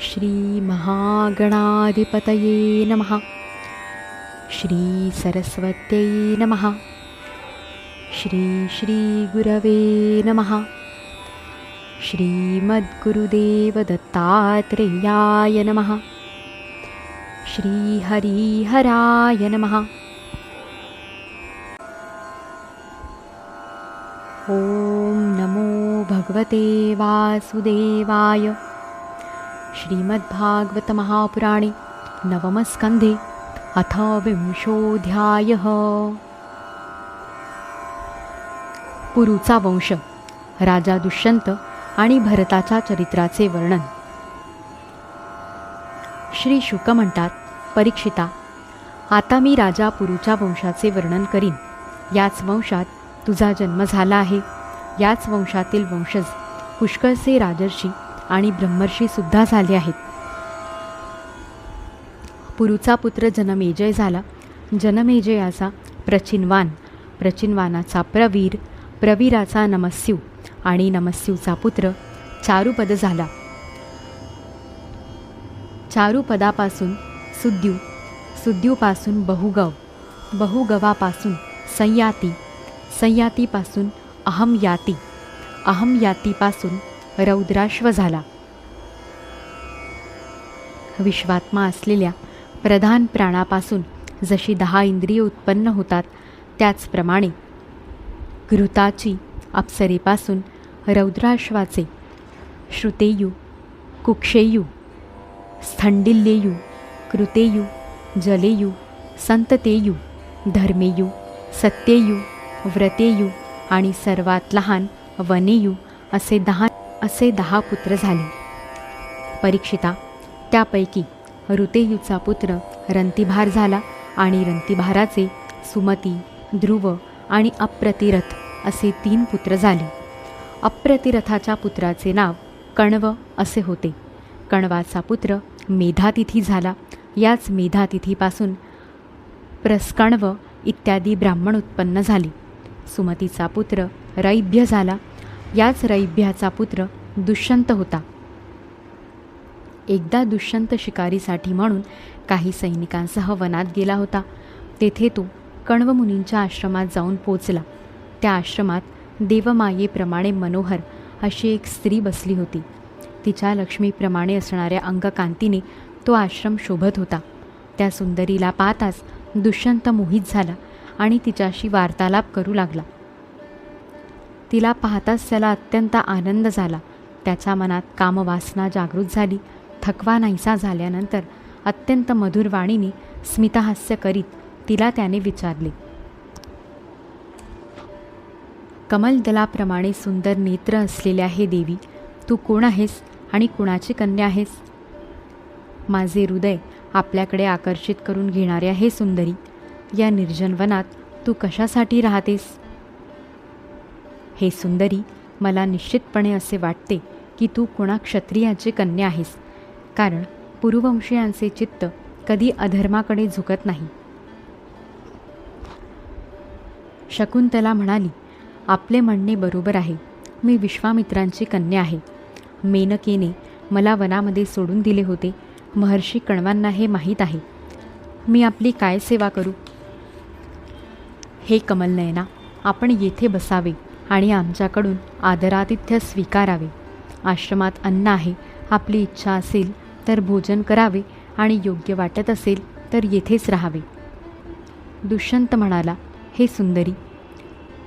श्रीमहागणाधिपतये नमः। श्रीसरस्वत्यै नमः। श्री श्रीगुरवे नमः। श्रीमद्गुरुदेवदत्तात्रेयाय नमः। श्रीहरिहराय नमः। ॐ नमो भगवते वासुदेवाय श्रीमद्भागवतमहापुराणे नवमस्कन्धे अथ विंशोऽध्यायः पुरुचा वंश राजा दुष्यंत आणि भरताच्या चरित्राचे वर्णन. श्री शुक म्हणतात परीक्षिता आता मी राजा पुरुच्या वंशाचे वर्णन करीन. याच वंशात तुझा जन्म झाला आहे. याच वंशातील वंशज पुष्कळसे राजर्षी आणि ब्रह्मर्षीसुद्धा झाले आहेत. पुरुचा पुत्र जनमेजय झाला. जनमेजयाचा प्रचिनवान प्रचिनवानाचा प्रवीर प्रवीराचा नमस्यू आणि नमस्यूचा पुत्र चारुपद झाला. चारुपदापासून सुद्यू सुद्यूपासून बहुगव बहुगवापासून संयाती संयातीपासून अहमयाती अहमयातीपासून रौद्राश्व झाला. विश्वात्मा असलेल्या प्रधान प्राणापासून जशी दहा इंद्रिय उत्पन्न होतात त्याचप्रमाणे घृताची अप्सरेपासून रौद्राश्वाचे श्रुतेयू कुक्षेयू स्थंडिल्येयू कृतेयू जलेयू संततेयू धर्मेयू सत्येयू व्रतेयू आणि सर्वात लहान वनेयू असे दहा असे दहा पुत्र झाले. परीक्षिता त्यापैकी ऋतेयूचा पुत्र रंतिभार झाला आणि रंतिभाराचे सुमती ध्रुव आणि अप्रतिरथ असे तीन पुत्र झाले. अप्रतिरथाच्या पुत्राचे नाव कण्व असे होते. कण्वाचा पुत्र मेधातिथी झाला. याच मेधातिथीपासून प्रस्कण्व इत्यादी ब्राह्मण उत्पन्न झाले. सुमतीचा पुत्र रैभ्य झाला. याच रैभ्याचा पुत्र दुष्यंत होता. एकदा दुष्यंत शिकारीसाठी म्हणून काही सैनिकांसह वनात गेला होता. तेथे तो कण्वमुनींच्या आश्रमात जाऊन पोचला. त्या आश्रमात देवमायेप्रमाणे मनोहर अशी एक स्त्री बसली होती. तिच्या लक्ष्मीप्रमाणे असणाऱ्या अंगकांतीने तो आश्रम शोभत होता. त्या सुंदरीला पाहताच दुष्यंत मोहित झाला आणि तिच्याशी वार्तालाप करू लागला. तिला पाहताच त्याला अत्यंत आनंद झाला. त्याच्या मनात कामवासना जागृत झाली. थकवा नाहीसा झाल्यानंतर अत्यंत मधुर वाणीने स्मितहास्य करीत तिला त्याने विचारले कमलदलाप्रमाणे सुंदर नेत्र असलेल्या हे देवी तू कोण आहेस आणि कुणाची कन्या आहेस? माझे हृदय आपल्याकडे आकर्षित करून घेणाऱ्या हे सुंदरी या निर्जन वनात तू कशासाठी राहतेस? हे सुंदरी मला निश्चितपणे असे वाटते की तू कुणा क्षत्रियाची कन्या आहेस. कारण पुरुवंशीयांचे चित्त कधी अधर्माकडे झुकत नाही. शकुंतला म्हणाली आपले म्हणणे बरोबर आहे. मी विश्वामित्रांची कन्या आहे. मेनकेने मला वनामध्ये सोडून दिले होते. महर्षी कण्वांना हे माहीत आहे. मी आपली काय सेवा करू? हे कमलनयना आपण येथे बसावे. आणि आमच्याकडून आदरातिथ्य स्वीकारावे. आश्रमात अन्न आहे आपली इच्छा असेल तर भोजन करावे आणि योग्य वाटत असेल तर येथेच राहावे. दुष्यंत म्हणाला हे सुंदरी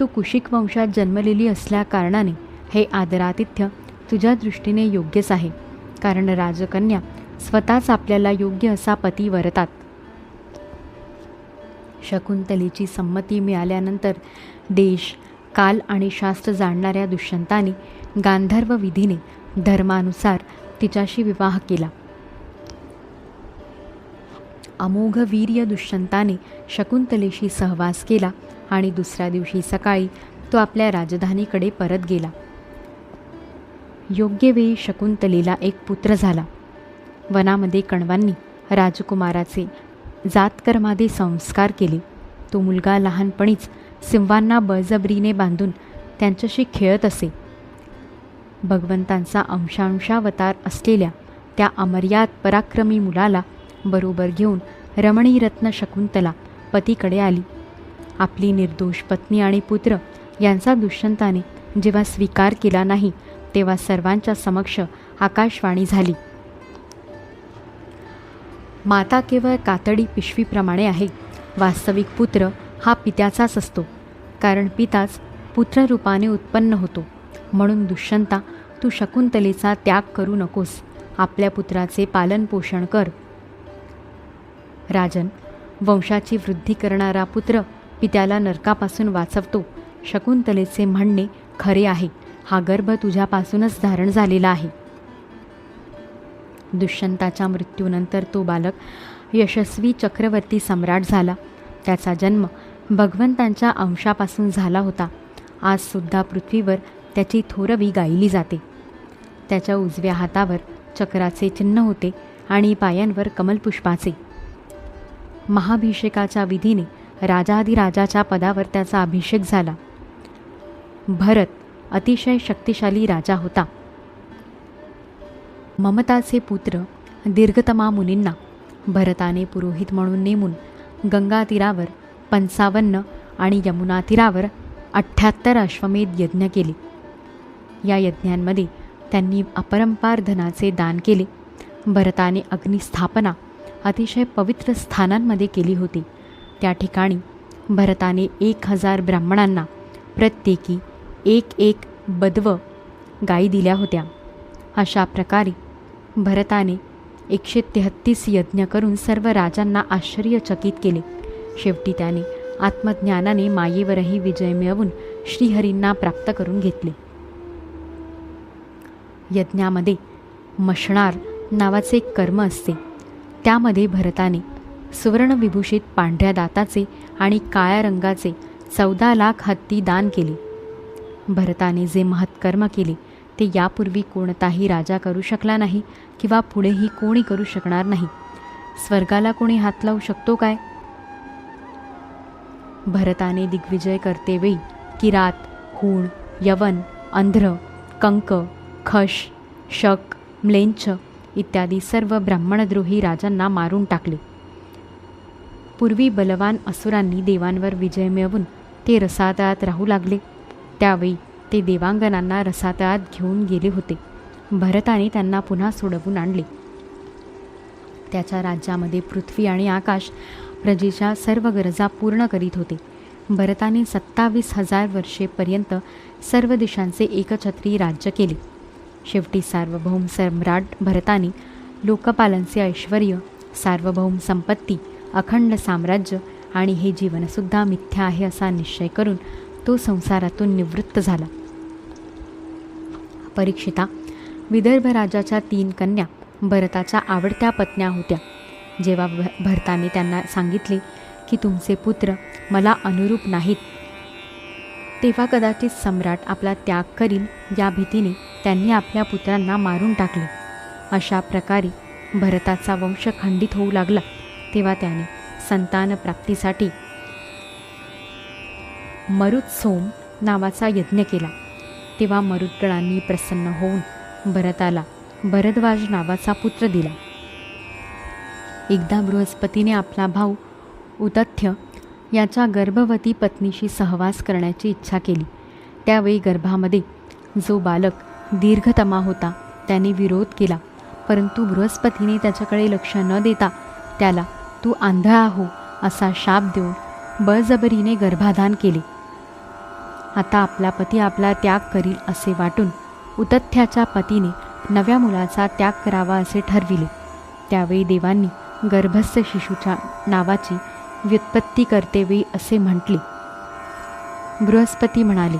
तू कुशिक वंशात जन्मलेली असल्याकारणाने हे आदरातिथ्य तुझ्या दृष्टीने योग्यच आहे कारण राजकन्या स्वतःच आपल्याला योग्य असा पती वरतात. शकुंतलेची संमती मिळाल्यानंतर देश काल आणि शास्त्र जाणणाऱ्या दुष्यंताने गांधर्व विधीने धर्मानुसार तिच्याशी विवाह केला. अमोघ वीर्य दुष्यंताने शकुंतलेशी सहवास केला आणि दुसऱ्या दिवशी सकाळी तो आपल्या राजधानीकडे परत गेला. योग्य वेळी शकुंतलेला एक पुत्र झाला. वनामध्ये कण्वांनी राजकुमाराचे जातकर्मादे संस्कार केले. तो मुलगा लहानपणीच सिंहांना बळजबरीने बांधून त्यांच्याशी खेळत असे. भगवंतांचा अंशांशावतार असलेल्या त्या अमर्याद पराक्रमी मुलाला बरोबर घेऊन रमणीरत्न शकुंतला पतीकडे आली. आपली निर्दोष पत्नी आणि पुत्र यांचा दुष्यंताने जेव्हा स्वीकार केला नाही तेव्हा सर्वांच्या समक्ष आकाशवाणी झाली. माता केवळ कातडी पिशवीप्रमाणे आहे वास्तविक पुत्र हा पित्याचाच असतो. कारण पिताच पुत्ररूपाने उत्पन्न होतो. म्हणून दुष्यंता तू शकुंतलेचा त्याग करू नकोस. आपल्या पुत्राचे पालनपोषण कर. राजन वंशाची वृद्धी करणारा पुत्र पित्याला नरकापासून वाचवतो. शकुंतलेचे म्हणणे खरे आहे. हा गर्भ तुझ्यापासूनच धारण झालेला आहे. दुष्यंताच्या मृत्यूनंतर तो बालक यशस्वी चक्रवर्ती सम्राट झाला. त्याचा जन्म भगवंतांच्या अंशापासून झाला होता. आजसुद्धा पृथ्वीवर त्याची थोरवी गायली जाते. त्याच्या उजव्या हातावर चक्राचे चिन्ह होते आणि पायांवर कमलपुष्पाचे. महाभिषेकाच्या विधीने राजाधिराजाच्या पदावर त्याचा अभिषेक झाला. भरत अतिशय शक्तिशाली राजा होता. ममताचे पुत्र दीर्घतमा मुनींना भरताने पुरोहित म्हणून नेमून गंगातीरावर पंचावन्न आणि यमुना तीरावर अठ्ठ्याहत्तर अश्वमेध यज्ञ केले. या यज्ञांमध्ये त्यांनी अपरंपार धनाचे दान केले. भरताने अग्निस्थापना अतिशय पवित्र स्थानांमध्ये केली होती. त्या ठिकाणी भरताने एक हजार ब्राह्मणांना प्रत्येकी एक एक बदव गायी दिल्या होत्या. अशा प्रकारे भरताने एकशे तेहत्तीस यज्ञ करून सर्व राजांना आश्चर्यचकित केले. शेवटी त्याने आत्मज्ञानाने मायेवरही विजय मिळवून श्रीहरींना प्राप्त करून घेतले. यज्ञामध्ये मशणार नावाचे एक कर्म असते. त्यामध्ये भरताने सुवर्णविभूषित पांढऱ्या दाताचे आणि काळ्या रंगाचे चौदा लाख हत्ती दान केले. भरताने जे महत्कर्म केले ते यापूर्वी कोणताही राजा करू शकला नाही किंवा पुढेही कोणी करू शकणार नाही. स्वर्गाला कोणी हात लावू शकतो काय? भरताने दिग्विजय करतेवेळी किरात हूण यवन अंध्र कंक खश शक म्लेंछ इत्यादी सर्व ब्राह्मणद्रोही राजांना मारून टाकले. पूर्वी बलवान असुरांनी देवांवर विजय मिळवून ते रसातळात राहू लागले. त्यावेळी ते देवांगनांना रसातळात घेऊन गेले होते. भरताने त्यांना पुन्हा सोडवून आणले. त्याच्या राज्यामध्ये पृथ्वी आणि आकाश प्रजेच्या सर्व गरजा पूर्ण करीत होते. भरताने सत्तावीस हजार वर्षेपर्यंत सर्व दिशांचे एकछत्री राज्य केले. शेवटी सार्वभौम सम्राट भरताने लोकपालांचे ऐश्वर सार्वभौम संपत्ती अखंड साम्राज्य आणि हे जीवनसुद्धा मिथ्या आहे असा निश्चय करून तो संसारातून निवृत्त झाला. परीक्षिता विदर्भ राजाच्या तीन कन्या भरताच्या आवडत्या पत्न्या होत्या. जेव्हा भ भरताने त्यांना सांगितले की तुमचे पुत्र मला अनुरूप नाहीत. तेव्हा कदाचित सम्राट आपला त्याग करील या भीतीने त्यांनी आपल्या पुत्रांना मारून टाकले. अशा प्रकारे भरताचा वंश खंडित होऊ लागला. तेव्हा त्याने संतान प्राप्तीसाठी मरुत्सोम नावाचा यज्ञ केला. तेव्हा मरुद्गणांनी प्रसन्न होऊन भरताला भरद्वाज नावाचा पुत्र दिला. एकदा बृहस्पतीने आपला भाऊ उदथ्य याच्या गर्भवती पत्नीशी सहवास करण्याची इच्छा केली. त्यावेळी गर्भामध्ये जो बालक दीर्घतमा होता त्याने विरोध केला. परंतु बृहस्पतीने त्याच्याकडे लक्ष न देता त्याला तू आंधळा हो असा शाप देऊन बळजबरीने गर्भाधान केले. आता आपला पती आपला त्याग करील असे वाटून उतथ्याच्या पतीने नव्या मुलाचा त्याग करावा असे ठरविले. त्यावेळी देवांनी गर्भस्थ शिशूच्या नावाची व्युत्पत्ती करतेवेळी असे म्हटले. बृहस्पती म्हणाले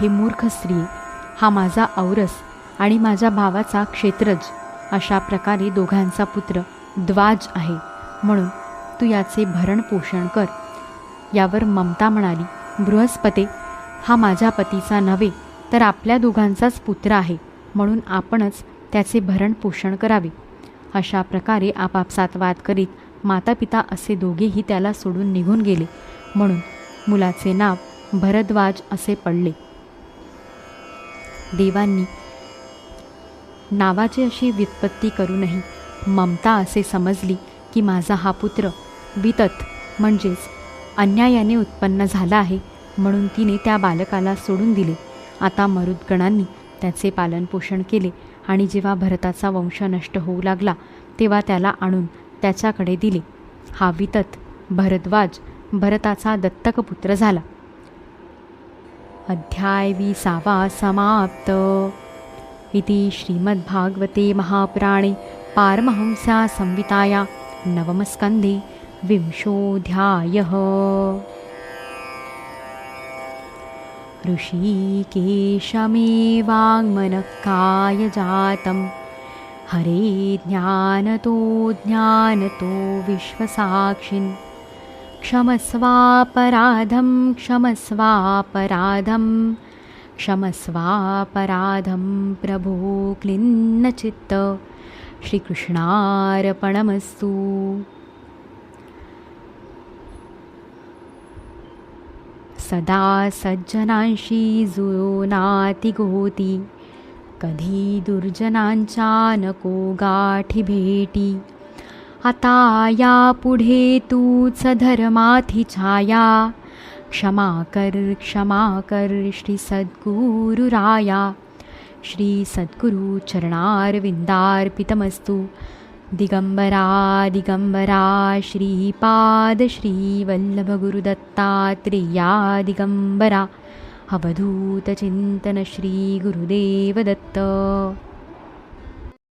हे मूर्ख स्त्री हा माझा औरस आणि माझ्या भावाचा क्षेत्रज अशा प्रकारे दोघांचा पुत्र द्वाज आहे. म्हणून तू याचे भरण पोषण कर. यावर ममता म्हणाली बृहस्पते हा माझ्या पतीचा नव्हे तर आपल्या दोघांचाच पुत्र आहे. म्हणून आपणच त्याचे भरण पोषण करावे. अशा प्रकारे आपापसात वाद करीत मातापिता असे दोघेही त्याला सोडून निघून गेले. म्हणून मुलाचे नाव भरद्वाज असे पडले. देवांनी नावाची अशी व्युत्पत्ती करूनही ममता असे समजली की माझा हा पुत्र वितत म्हणजेच अन्यायाने उत्पन्न झाला आहे म्हणून तिने त्या बालकाला सोडून दिले. आता मरुद्गणांनी त्याचे पालनपोषण केले. आणि जेव्हा भरताचा वंश नष्ट होऊ लागला तेव्हा त्याला आणून त्याच्याकडे दिले. हा वितत भरद्वाज भरताचा दत्तकपुत्र झाला. अध्याय विसावा समाप्त. इति श्रीमद्भागवते महापुराणे पारमहंस्या संविताया नवमस्कन्धे विंशोऽध्यायः. ऋषिकेशमेवाङ्मनः जातं हरे ज्ञानतो ज्ञानतो विश्वसाक्षिन्। क्षमस्वापराधं क्षमस्वापराधं क्षमस्वापराधं प्रभो क्लिन्नचित्त। श्रीकृष्णार्पणमस्तु सदा सज्जनांशी जुळो नातिगोती कधी दुर्जनांच्या नको गाठी भेटी. आता या पुढे तूच धर्माथी छाया. क्षमा कर क्षमा कर श्री सद्गुरुराया श्री सद्गुरु चरणारविन्दार्पितमस्तु दिगम्बरा दिगम्बरा श्रीपाद श्रीवल्लभगुरुदत्तात्रेया दिगम्बरा अवधूतचिन्तन श्रीगुरुदेवदत्त